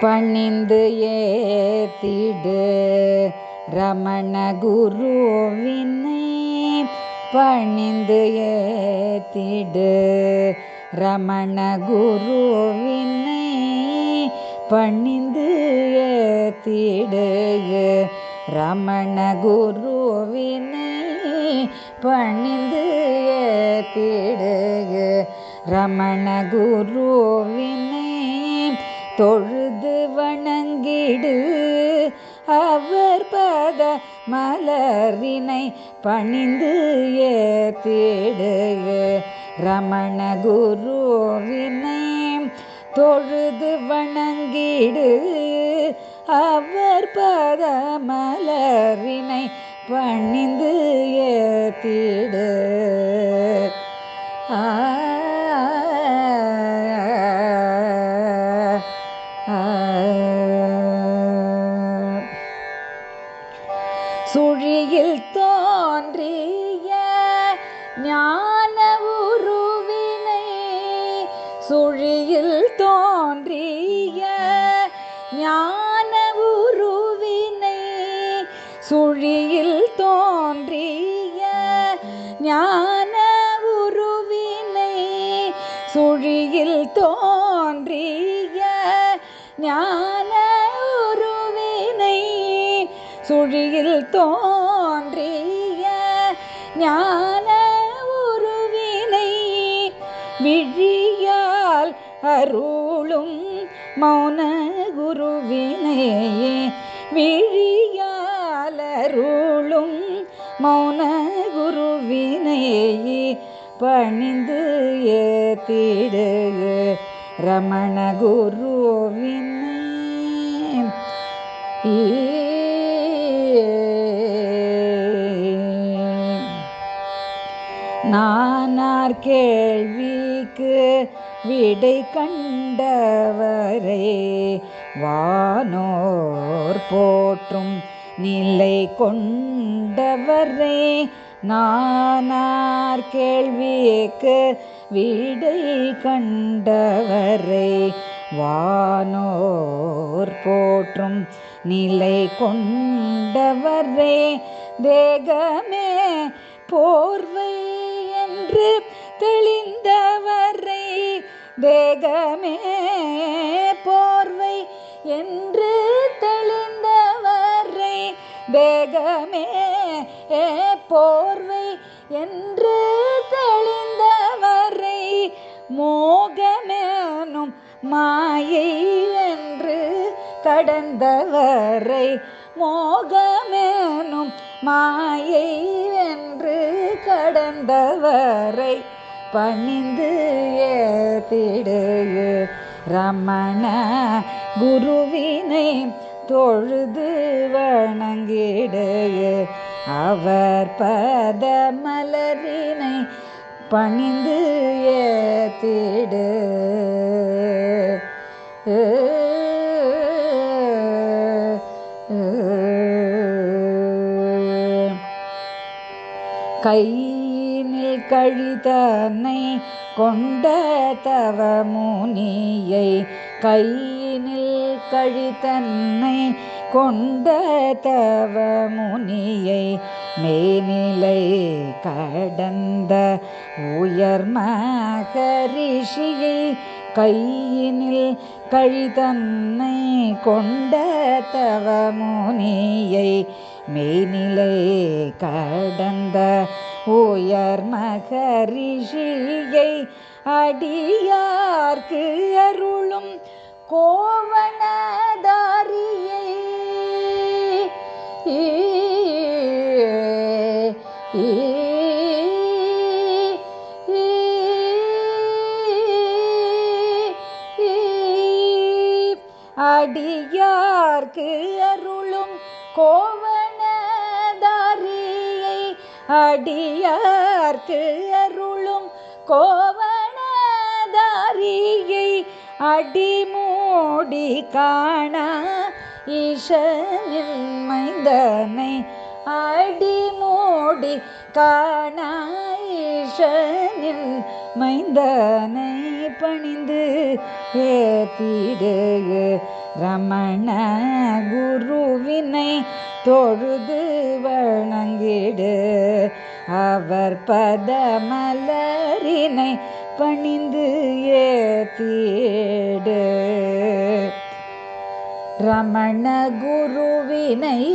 பணிந்து ஏத்திடு. ரமண குருவினை பணிந்து ஏத்திடு. ரமண குருவினை பணிந்து ஏத்திடு. ரமண குருவினை பணிந்து ஏத்திடு. ரமண குருவினை தொழுது வணங்கிடு. அவர் பத மலரினை பணிந்து ஏத்திடு. ரமண குருவினை தொழுது வணங்கிடு. அவர் பத மலரினை பணிந்து ஏத்திடு. ஆ சுழியில் தோன்றிய ஞான உருவினை சுழியில் தோன்றிய ஞான உருவினை சுழியில் தோன்றிய ஞான உருவினை சுழியில் தோன்றிய சுழியில் தோன்றிய ஞான உருவினை விழியால் அருளும் மௌன குருவினையே விழியால் அருளும் மௌன குருவினையே பணிந்து ஏத்திடு ரமண குருவினை நானார் கேள்விக்கு விடை கண்டவரே வானோர் போற்றும் நிலை கொண்டவரே நானார் கேள்விக்கு விடை கண்டவரே வானோர் போற்றும் நிலை கொண்டவரே தேகமே போர்வை தெளிந்தவரை தேகமே போர்வை என்று தெளிந்தவரை தேகமே போர்வை என்று தெளிந்தவரை மோகமேனும் மாயை என்று கடந்தவரை மோகமேனும் மாயை என்று கடந்தவரை. பணிந்து ஏத்திடு ரமண குருவினை தொழுது வணங்கிடு அவர் பத மலரினை பணிந்து ஏத்திடு. கை கழிதனை கொண்ட தவமுனியை கையினில் கழிதன்னை கொண்ட தவமுனியை மேனிலை கடந்த உயர்மகரிஷியை கையினில் கழிதன்னை கொண்ட தவமுனியை முனியை கடந்த உயர் மகரிஷியை அடியார்க்கு அருளும் கோவணதாரியை. அடியார்க்கு அருளும் கோவ அடியார்க்கு அருளும் கோவணதாரியை அடிமூடி காண ஈசனின் மைந்தனை அடிமூடி காண ஈச ஈசனில் மைந்தனை பணிந்து ஏத்திடு ரமண குருவினை தொழுது வணங்கிடு. அவர் பதமலரினை பணிந்து ஏத்திடு. ரமண குருவினை